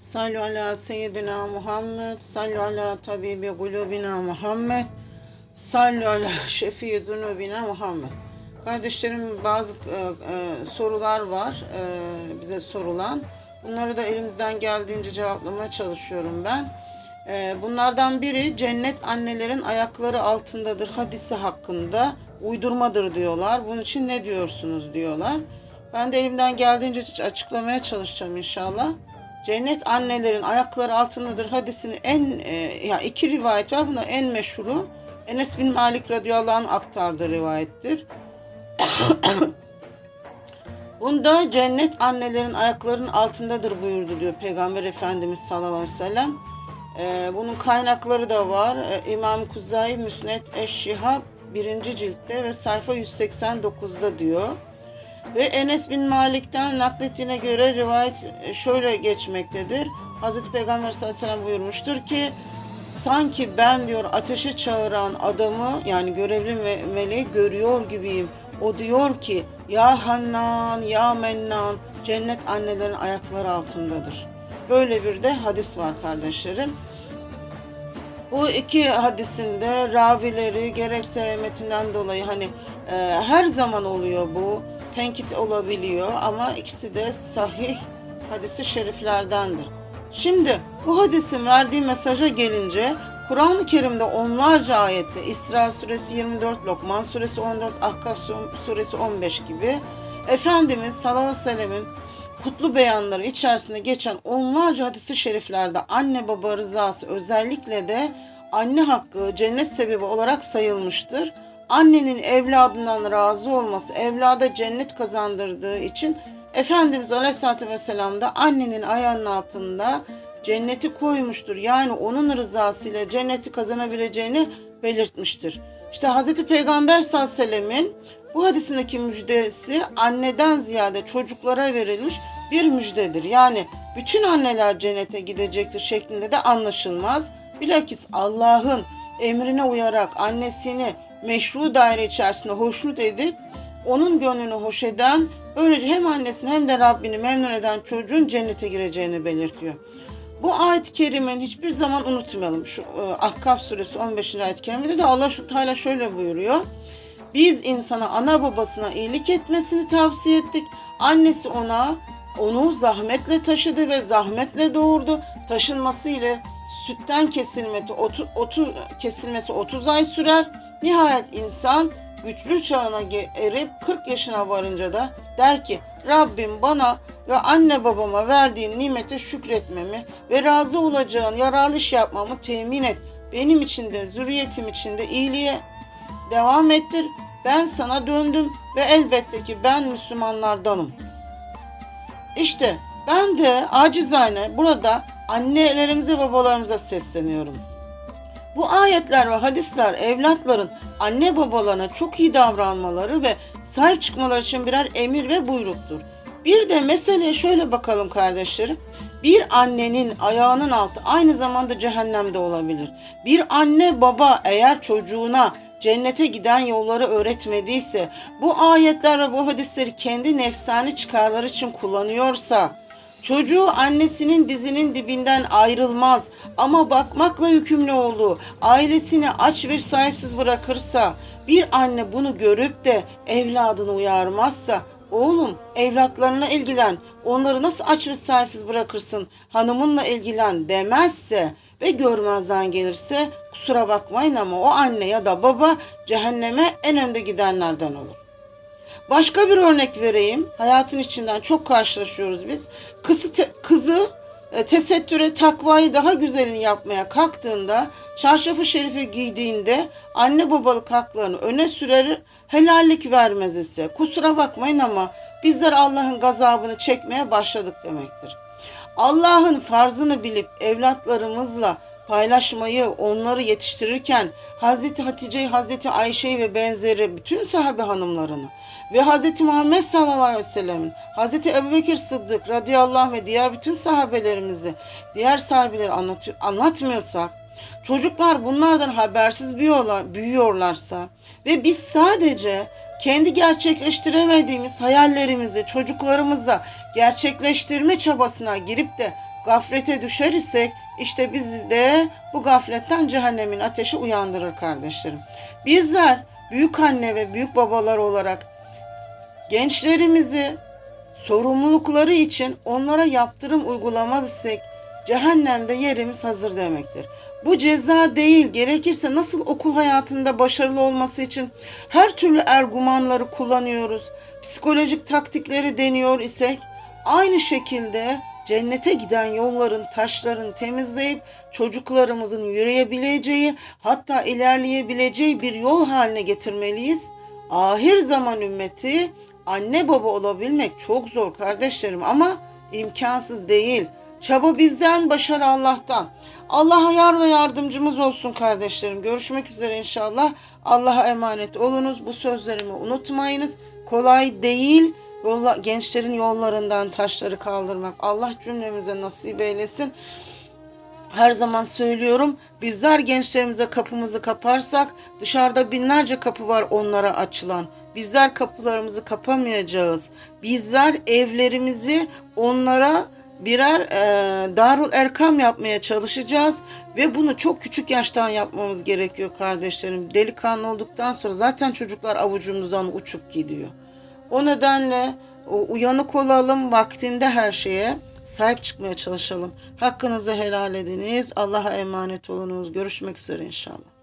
Sallu ala seyyidina Muhammed, sallu ala tabibi kulubina Muhammed, sallu ala şefi zunubina Muhammed. Kardeşlerim bazı e, e, sorular var e, bize sorulan. Bunları da elimizden geldiğince cevaplamaya çalışıyorum ben. E, bunlardan biri cennet annelerin ayakları altındadır hadisi hakkında uydurmadır diyorlar. Bunun için ne diyorsunuz diyorlar. Ben de elimden geldiğince açıklamaya çalışacağım inşallah. Cennet annelerin ayakları altındadır hadisini en e, ya iki rivayet var. Bunda en meşhuru Enes bin Malik radıyallahu anh aktardığı rivayettir. Bunda cennet annelerin ayaklarının altındadır buyurdu diyor Peygamber Efendimiz sallallahu aleyhi ve sellem. Ee, bunun kaynakları da var. Ee, İmam Kuzay Müsned Eşşihab 1. ciltte ve sayfa 189'da diyor. Ve Enes bin Malik'ten naklettiğine göre rivayet şöyle geçmektedir. Hazreti Peygamber sallallahu aleyhi ve sellem buyurmuştur ki sanki ben diyor ateşe çağıran adamı yani görevli me- meleği görüyor gibiyim. O diyor ki ya Hannan ya Mennan cennet annelerin ayakları altındadır. Böyle bir de hadis var kardeşlerim. Bu iki hadisinde ravileri gerekse metinden dolayı hani e, her zaman oluyor bu. Tenkit olabiliyor ama ikisi de sahih hadisi şeriflerdendir. Şimdi bu hadisin verdiği mesaja gelince Kur'an-ı Kerim'de onlarca ayette İsra suresi 24, Lokman suresi 14, Ahkaf suresi 15 gibi Efendimiz sallallahu aleyhi ve sellemin kutlu beyanları içerisinde geçen onlarca hadisi şeriflerde anne baba rızası özellikle de anne hakkı cennet sebebi olarak sayılmıştır. Annenin evladından razı olması evlada cennet kazandırdığı için Efendimiz Aleyhisselatü Vesselam da annenin ayağının altında cenneti koymuştur. Yani onun rızasıyla cenneti kazanabileceğini belirtmiştir. İşte Hz. Peygamber sallallahu aleyhi ve sellemin bu hadisindeki müjdesi anneden ziyade çocuklara verilmiş bir müjdedir. Yani bütün anneler cennete gidecektir şeklinde de anlaşılmaz. Bilakis Allah'ın emrine uyarak annesini meşru daire içerisinde hoşnut edip onun gönlünü hoş eden böylece hem annesini hem de Rabbini memnun eden çocuğun cennete gireceğini belirtiyor. Bu ayet-i kerimenin hiçbir zaman unutmayalım. Şu e, Ahkaf suresi 15. ayet-i kerimede de Allah şu Teala şöyle buyuruyor. Biz insana ana babasına iyilik etmesini tavsiye ettik. Annesi ona onu zahmetle taşıdı ve zahmetle doğurdu. Taşınması ile sütten kesilmesi 30, 30 kesilmesi 30 ay sürer. Nihayet insan güçlü çağına erip 40 yaşına varınca da der ki Rabbim bana ve anne babama verdiğin nimete şükretmemi ve razı olacağın yararlı iş yapmamı temin et. Benim için de zürriyetim için de iyiliğe devam ettir. Ben sana döndüm ve elbette ki ben Müslümanlardanım. İşte ben de acizane burada annelerimize babalarımıza sesleniyorum. Bu ayetler ve hadisler evlatların anne babalarına çok iyi davranmaları ve sahip çıkmaları için birer emir ve buyruktur. Bir de meseleye şöyle bakalım kardeşlerim. Bir annenin ayağının altı aynı zamanda cehennemde olabilir. Bir anne baba eğer çocuğuna cennete giden yolları öğretmediyse, bu ayetler ve bu hadisleri kendi nefsani çıkarları için kullanıyorsa, Çocuğu annesinin dizinin dibinden ayrılmaz ama bakmakla yükümlü olduğu ailesini aç ve sahipsiz bırakırsa bir anne bunu görüp de evladını uyarmazsa oğlum evlatlarına ilgilen onları nasıl aç ve sahipsiz bırakırsın hanımınla ilgilen demezse ve görmezden gelirse kusura bakmayın ama o anne ya da baba cehenneme en önde gidenlerden olur. Başka bir örnek vereyim. Hayatın içinden çok karşılaşıyoruz biz. Kızı, te- kızı e, tesettüre takvayı daha güzelini yapmaya kalktığında, çarşafı şerife giydiğinde anne babalık haklarını öne sürer, helallik vermez ise kusura bakmayın ama bizler Allah'ın gazabını çekmeye başladık demektir. Allah'ın farzını bilip evlatlarımızla paylaşmayı, onları yetiştirirken Hazreti Hatice'yi, Hazreti Ayşe'yi ve benzeri bütün sahabe hanımlarını ve Hazreti Muhammed sallallahu aleyhi ve sellem'in, Hazreti Ebubekir Sıddık radıyallahu anh ve diğer bütün sahabelerimizi, diğer sahabeleri anlatıyor, anlatmıyorsak, çocuklar bunlardan habersiz büyüyorlar, büyüyorlarsa ve biz sadece kendi gerçekleştiremediğimiz hayallerimizi çocuklarımızla gerçekleştirme çabasına girip de gaflete düşer isek işte bizi de bu gafletten cehennemin ateşi uyandırır kardeşlerim. Bizler büyük anne ve büyük babalar olarak gençlerimizi sorumlulukları için onlara yaptırım uygulamaz isek cehennemde yerimiz hazır demektir. Bu ceza değil, gerekirse nasıl okul hayatında başarılı olması için her türlü ergumanları kullanıyoruz, psikolojik taktikleri deniyor isek, aynı şekilde cennete giden yolların taşlarını temizleyip çocuklarımızın yürüyebileceği hatta ilerleyebileceği bir yol haline getirmeliyiz. Ahir zaman ümmeti anne baba olabilmek çok zor kardeşlerim ama imkansız değil. Çaba bizden, başarı Allah'tan. Allah'a yar ve yardımcımız olsun kardeşlerim. Görüşmek üzere inşallah. Allah'a emanet olunuz. Bu sözlerimi unutmayınız. Kolay değil. Yolla, gençlerin yollarından taşları kaldırmak. Allah cümlemize nasip eylesin. Her zaman söylüyorum bizler gençlerimize kapımızı kaparsak dışarıda binlerce kapı var onlara açılan. Bizler kapılarımızı kapamayacağız. Bizler evlerimizi onlara birer e, darul erkam yapmaya çalışacağız ve bunu çok küçük yaştan yapmamız gerekiyor kardeşlerim. Delikanlı olduktan sonra zaten çocuklar avucumuzdan uçup gidiyor. O nedenle uyanık olalım vaktinde her şeye sahip çıkmaya çalışalım. Hakkınızı helal ediniz. Allah'a emanet olunuz. Görüşmek üzere inşallah.